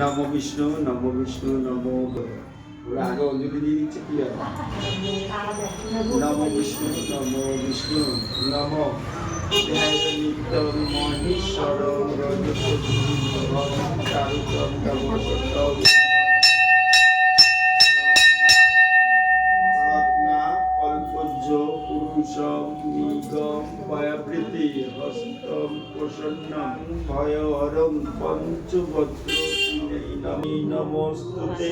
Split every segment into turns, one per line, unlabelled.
নম বিষ্ণু নম বিষ্ণু নম ওরা আগে অঞ্জলি দিয়ে দিচ্ছে কি নম বিষ্ণু নম বিষ্ণু নম নিত্য মহেশ্বর রত্না কল্পজ ভয়াবৃতি হস্তম প্রসন্নম ভয়হরম পঞ্চভদ্র নমি নমস্তুতে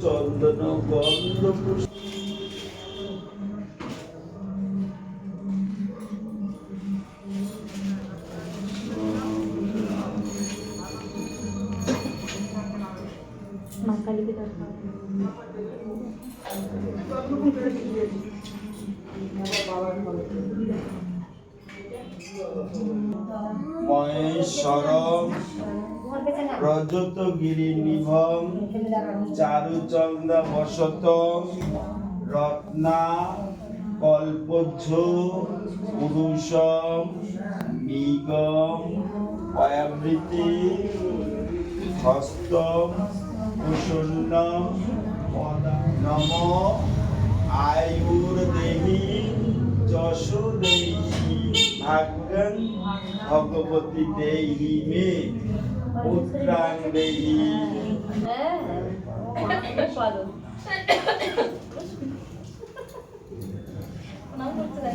চন্দন গন্ধ পুষ্প রজত গিরি নিভম চারুচন্দ্র বসত রত্না কল্পজ পুরুষম নিগম পয়াবৃতি হস্তম প্রসন্ন নম আয়ুর্দেহি যশো দেহি ভাগ্যং ভগবতী দেহি মে। 不能
说。哎，我。出来。